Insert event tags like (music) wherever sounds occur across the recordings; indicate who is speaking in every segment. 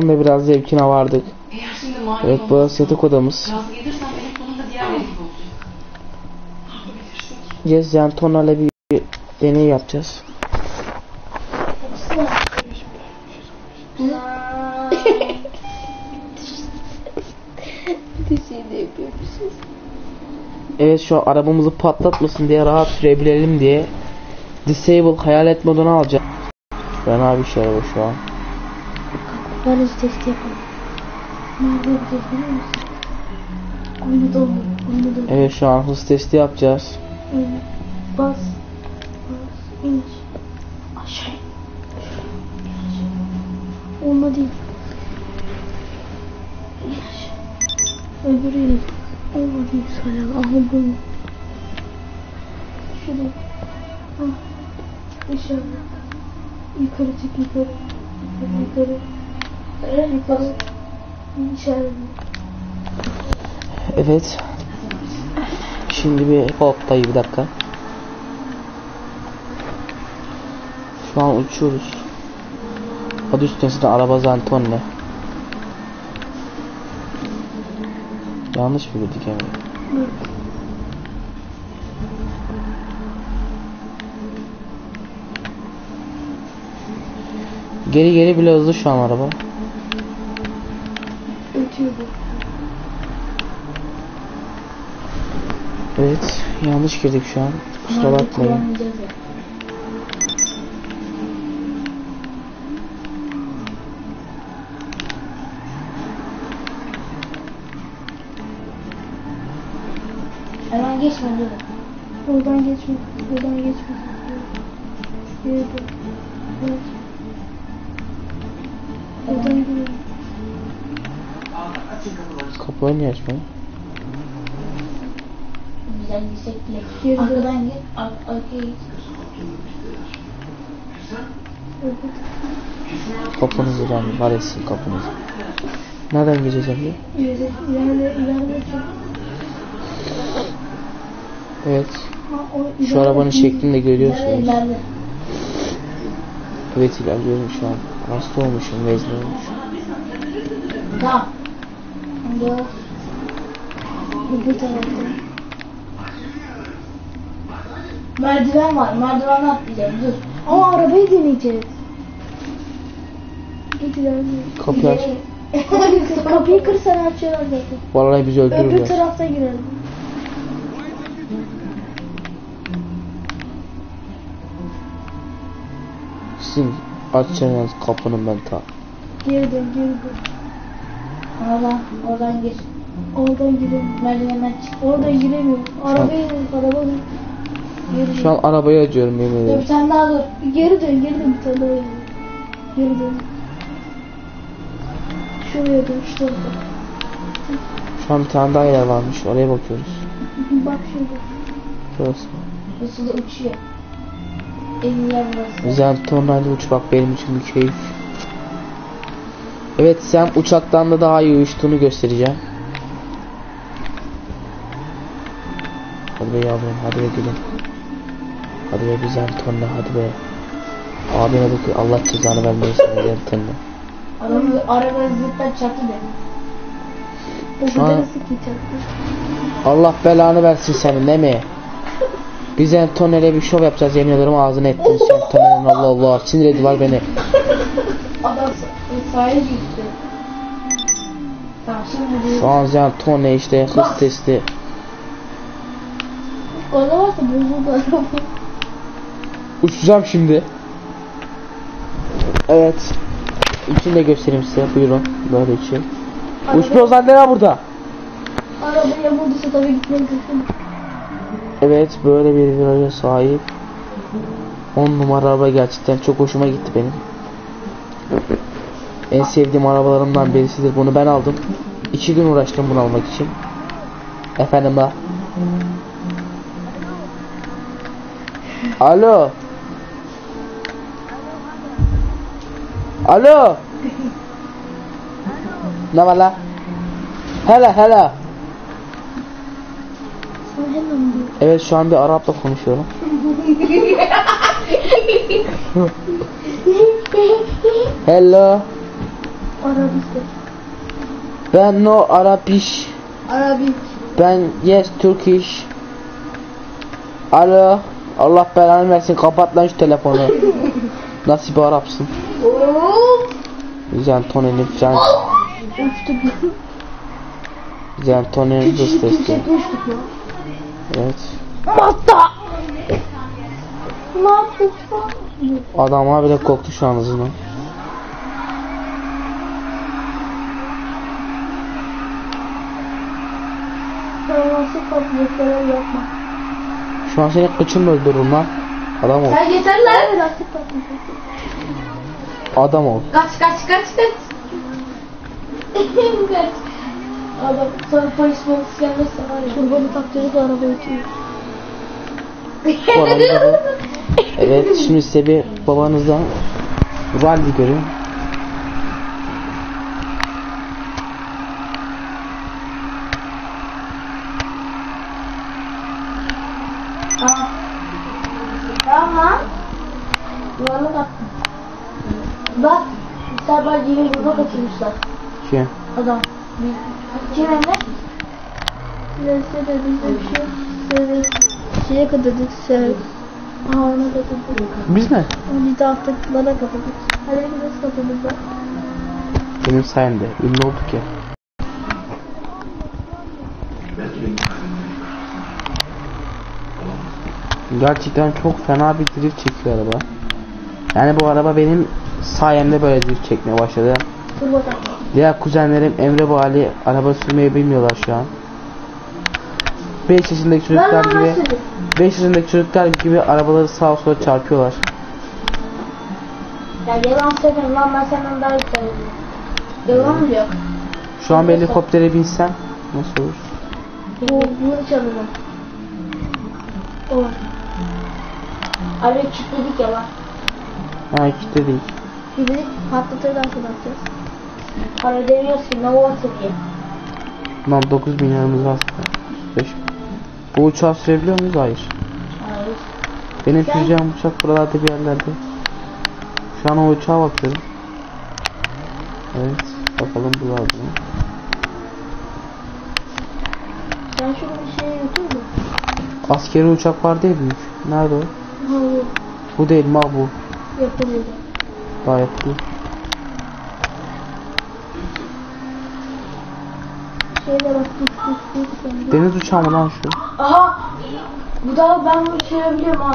Speaker 1: yapalım ve biraz zevkine vardık.
Speaker 2: Eğer şimdi mani
Speaker 1: Evet burası yatak odamız. Yes yani tonlarla bir deney yapacağız.
Speaker 3: Şey.
Speaker 1: Evet şu an arabamızı patlatmasın diye rahat sürebilelim diye Disable hayalet modunu alacağım. Ben abi şu araba şu an.
Speaker 3: Ben hız testi yapalım. Nerede yapacağız biliyor musun? Oyunu doldur. Oyunu doldur.
Speaker 1: Evet şu an hız testi yapacağız.
Speaker 3: Oyunu. Bas. Bas. İnç. Aşağı. Olma değil. Öbürüyle. Olma değil sana. Aha bunu. Şurada. Ah. Dışarı. Yukarı çık yukarı. Yukarı yukarı. Evet.
Speaker 1: Şimdi bir hop dayı bir dakika. Şu an uçuyoruz. Adı üstüne araba Zantonne. Yanlış mı bildik yani? Geri geri bile hızlı şu an araba.
Speaker 3: Bu.
Speaker 1: Evet, yanlış girdik şu an. Kusura bakmayın.
Speaker 4: Hemen geçme dur.
Speaker 3: Oradan geçme. Oradan geçme. Dön. Evet. Oradan gidelim.
Speaker 1: Kapıları niye açmıyor?
Speaker 4: Güzel yüksek bile.
Speaker 3: Geri dön.
Speaker 4: Arkadan git. Ar arkaya git.
Speaker 3: Evet.
Speaker 1: Kapınızı ben var etsin kapınızı. Nereden gireceğiz abi?
Speaker 3: İleride, ileride.
Speaker 1: Evet. Şu arabanın şeklini de görüyorsunuz. Evet ilerliyorum şu an. Hasta olmuşum, vezne olmuşum.
Speaker 4: Tamam. Dur.
Speaker 3: Öbür tarafta.
Speaker 4: Merdiven var. Merdivenden atlayacağız. Dur.
Speaker 3: Ama arabayı deneyeceğiz. Git ileride.
Speaker 1: Kapıyı aç. (laughs)
Speaker 3: Kapıyı kırsan açıyorlar zaten.
Speaker 1: Vallahi bizi
Speaker 3: Öbür
Speaker 1: öldürürler.
Speaker 3: tarafta girelim.
Speaker 1: Sizin açacağınız kapının ben ta.
Speaker 3: Geri dön, dön.
Speaker 4: Oradan. Gir.
Speaker 3: Oradan girelim.
Speaker 4: Merdivenden çık.
Speaker 3: Oradan giremiyorum. Arabayı araba
Speaker 1: Şu an arabayı acıyorum yemin ederim.
Speaker 4: bir tane daha dur.
Speaker 3: Geri dön, geri dön bir tane daha geri dön. Şuraya dön, şu tarafa.
Speaker 1: Şu an bir tane daha yer varmış. Oraya bakıyoruz. (laughs)
Speaker 3: Bak şurada.
Speaker 1: Burası.
Speaker 4: Burası da uçuyor. En iyi yer burası.
Speaker 1: Güzel tonlarla uç bak benim için bir keyif. Evet sen uçaktan da daha iyi uçtuğunu göstereceğim. Hadi be yavrum hadi be gülüm. Hadi be güzel tonla hadi be. Abine bakıyor Allah cezanı vermeyesin güzel tonla.
Speaker 4: Araba, araba zıplar çaktı de.
Speaker 3: O
Speaker 1: Şu an-. Allah belanı versin senin değil mi? Biz Antonel'e bir şov yapacağız yemin ederim ağzını ettin sen Antonel'in Allah Allah sinir ediyor beni.
Speaker 4: Adam sa- sahaya gitti. Tamam şimdi
Speaker 1: Şu
Speaker 4: bu.
Speaker 1: an Zantone işte hız testi.
Speaker 3: Orada varsa bozuldu araba.
Speaker 1: Uçacağım şimdi. Evet. İçini de göstereyim size buyurun. Böyle içi. Uçma Ozan ne var burada?
Speaker 3: Arabaya vurduysa tabii gitmeli kızım.
Speaker 1: Evet böyle bir viraja sahip. 10 numara araba gerçekten çok hoşuma gitti benim. En sevdiğim arabalarımdan birisidir. Bunu ben aldım. 2 gün uğraştım bunu almak için. Efendim ha. Alo. Alo. Ne var la? Hele hele. Evet şu an bir Arap'la konuşuyorum. (laughs) Hello.
Speaker 3: Arabistan.
Speaker 1: Ben no Arabiş.
Speaker 3: Arabik.
Speaker 1: Ben yes Turkish. Alo. Allah belanı versin kapat lan şu telefonu. (laughs) Nasıl bir Arapsın? Zentonini
Speaker 3: Küçücük
Speaker 1: dış
Speaker 3: yüksek uçtuk ya.
Speaker 1: Evet.
Speaker 3: Basta.
Speaker 1: Adam abi de korktu şu an
Speaker 3: yapma.
Speaker 1: Şu an seni kıçım öldürürüm lan. Adam ol.
Speaker 3: Sen yeter lan.
Speaker 1: Adam ol.
Speaker 2: Kaç kaç kaç kaç.
Speaker 3: Kaç. Adam sonra polis polis gelmezse var ya. Kurbanı taktırıp arabaya oturuyor.
Speaker 1: Evet şimdi size bir babanızdan Raldi görüyorum.
Speaker 3: Aa. Tamam. Yuvarlak attım. Bak. Sabah yeni burada kaçırmışlar.
Speaker 1: Şey.
Speaker 3: Adam. Kim Emre? Neyse de biz de bir şey söyle. Şeye kadırdık şey. Ağına kadırdık.
Speaker 1: Biz mi?
Speaker 3: Biz de alttakilara kapattık. Hadi nasıl bak.
Speaker 1: Benim sayemde. Ünlü olduk ya. Gerçekten çok fena bir drift çekiyor araba. Yani bu araba benim sayemde böyle drift çekmeye başladı. Diğer kuzenlerim Emre ve Ali araba sürmeyi bilmiyorlar şu an. 5 yaşındaki çocuklar gibi
Speaker 3: nasıl?
Speaker 1: 5 yaşındaki çocuklar gibi arabaları sağa sola çarpıyorlar.
Speaker 3: Ya yalan söyleme lan ben senden daha iyi söylüyorum. Yalan mı yok?
Speaker 1: Şu an bir helikoptere binsem nasıl olur?
Speaker 3: Bu bunu çalalım. O. Arayı kilitledik ya lan.
Speaker 1: Ha kitle değil.
Speaker 3: Kilitledik patlatır dans edeceğiz. Para demiyoruz ki ne olsa ki.
Speaker 1: Lan 9 bin liramız var. 5. Bu uçağı sürebiliyor muyuz? Hayır.
Speaker 3: Hayır.
Speaker 1: Benim
Speaker 3: Sen-
Speaker 1: süreceğim uçak buralarda bir yerlerde. Şu an o uçağa bakıyorum. Evet. Bakalım bu mı?
Speaker 3: Sen şunu bir şeye götür mü?
Speaker 1: Askeri uçak var değil büyük. Nerede o?
Speaker 3: Hayır.
Speaker 1: Bu değil ma bu.
Speaker 3: Yapılıyor.
Speaker 1: Daha yapılıyor.
Speaker 3: Şeyde bak.
Speaker 1: Deniz uçağı mı lan şu?
Speaker 3: Aha! Bu da ben bunu çevirebiliyorum ha.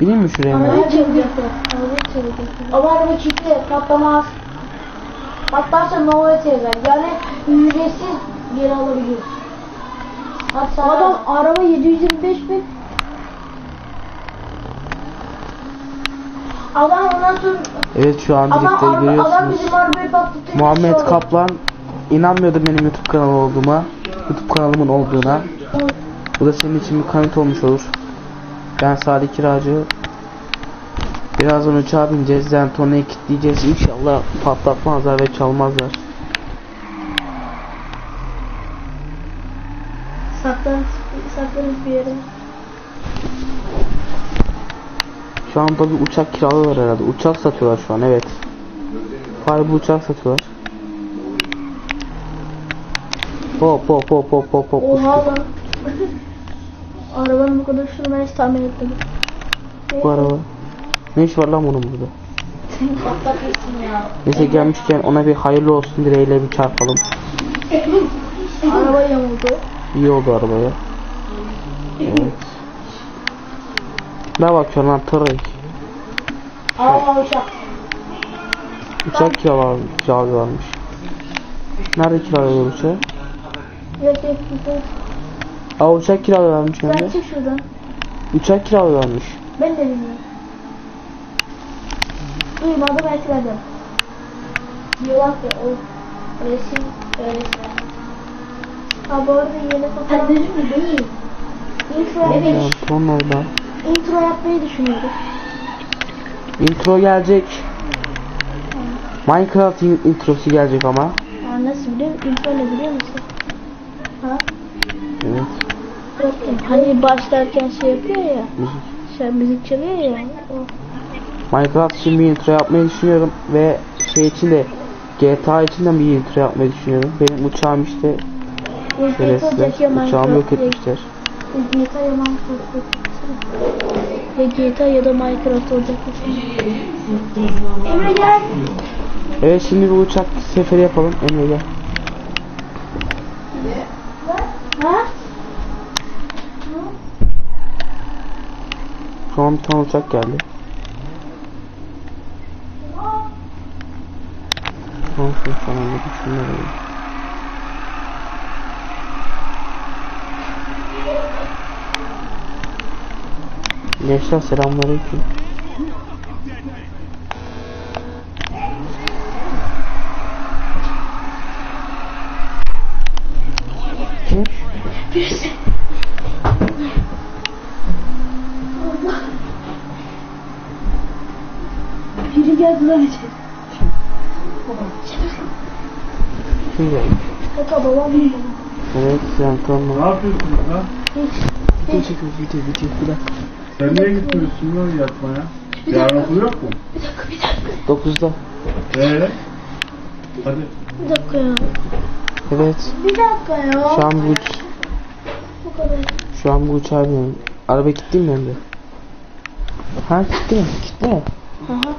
Speaker 1: Bineyim mi şuraya mı?
Speaker 3: Arabayı çevirecekler. Arabayı çevirecekler. Ama araba kilitli. Patlamaz. Patlarsa Nova'ya çevirer. Yani ücretsiz geri alabiliyoruz. Hatta Adam araba 725 bin. Adam ondan sonra
Speaker 1: Evet şu an
Speaker 3: adam,
Speaker 1: driftleri
Speaker 3: araba, adam
Speaker 1: görüyorsunuz.
Speaker 3: bizim arabayı patlatıyor.
Speaker 1: Muhammed Kaplan inanmıyordu benim YouTube kanalı olduğuma. YouTube kanalımın olduğuna. Bu da senin için bir kanıt olmuş olur. Ben Salih Kiracı. Birazdan uçağa bineceğiz. Zentona'yı kilitleyeceğiz. İnşallah patlatmazlar ve çalmazlar.
Speaker 3: Saklanırız, saklanırız bir yere.
Speaker 1: Şu anda bir uçak kiralıyorlar herhalde. Uçak satıyorlar şu an evet. Fare bu uçak satıyorlar. Hop hop hop hop hop hop.
Speaker 3: Oha lan. (laughs) Arabanın bu kadar şunu ben hiç tahmin etmedim.
Speaker 1: Bu araba. Ne iş var lan bunun burada? (laughs) Neyse gelmişken ona bir hayırlı olsun dileğiyle bir çarpalım.
Speaker 3: Araba yamuldu.
Speaker 1: İyi oldu arabaya. Evet. Ne bakıyorsun lan tırık?
Speaker 3: Aa uçak.
Speaker 1: Uçak kiralar, kiralıyorlarmış. Nerede kiralıyorlar uçağı?
Speaker 3: Yok yok yok.
Speaker 1: Aa uçak kiralıyorlarmış hem
Speaker 3: Sen
Speaker 1: de.
Speaker 3: çık şuradan.
Speaker 1: Uçak kiralıyorlarmış.
Speaker 3: Ben de bilmiyorum. Duymadım etmedim. Diyorlar ki o resim öylesi. Ha bu arada yeni fotoğraf. Ha mi değil. Intro, evet.
Speaker 1: Ton orada.
Speaker 3: Intro yapmayı düşünüyorduk.
Speaker 1: Intro gelecek. Minecraft in- introsu gelecek ama.
Speaker 3: Ha, nasıl biliyor musun? Intro ne biliyor musun? Ha?
Speaker 1: Evet.
Speaker 3: Hani başlarken şey yapıyor ya.
Speaker 1: Müzik.
Speaker 3: Şey müzik çalıyor ya. O.
Speaker 1: Minecraft için bir intro yapmayı düşünüyorum ve şey için de GTA içinden bir intro yapmayı düşünüyorum. Benim uçağım işte şerefsizler. Uçağımı yok etmişler.
Speaker 3: GTA ya Minecraft. Ya GTA ya da Minecraft olacak. Emre gel.
Speaker 1: Evet şimdi bir uçak seferi yapalım. Emre gel.
Speaker 3: Ha?
Speaker 1: An bir tane uçak geldi. Olsun falan dedik şunları. alayım. Gençler selamünaleyküm.
Speaker 3: Biri geldi lan içeri.
Speaker 1: Kim geldi?
Speaker 3: Kaka babam mı?
Speaker 1: Evet sen
Speaker 5: Ne
Speaker 1: tamam.
Speaker 5: yapıyorsunuz lan?
Speaker 1: Video çekiyoruz video video bir dakika.
Speaker 5: Sen niye gitmiyorsun lan yatmaya? Yarın okul yok mu?
Speaker 1: 9'da.
Speaker 5: Ee? Hadi.
Speaker 3: Bir dakika ya.
Speaker 1: Evet.
Speaker 3: Bir dakika ya.
Speaker 1: Şu an bu uç
Speaker 3: Bu kadar.
Speaker 1: şu an bu uçağa biniyorum. Araba gitti mi Emre? Ha gitti mi? Gitti mi?
Speaker 3: Aha.
Speaker 1: Tamam.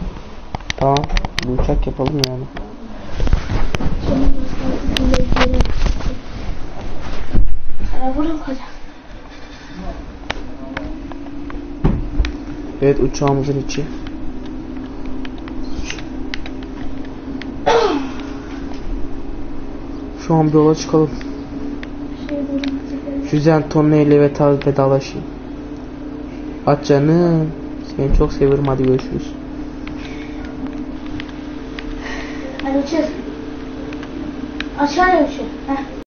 Speaker 1: Bu uçak yapalım yani.
Speaker 3: Bir?
Speaker 1: Evet uçağımızın içi. Şu an bir yola çıkalım. Füzen tonneyle ve tarz vedalaşayım. At canım. Seni çok seviyorum hadi görüşürüz.
Speaker 3: Hadi uçuyoruz. Aşağıya uçuyor. Heh.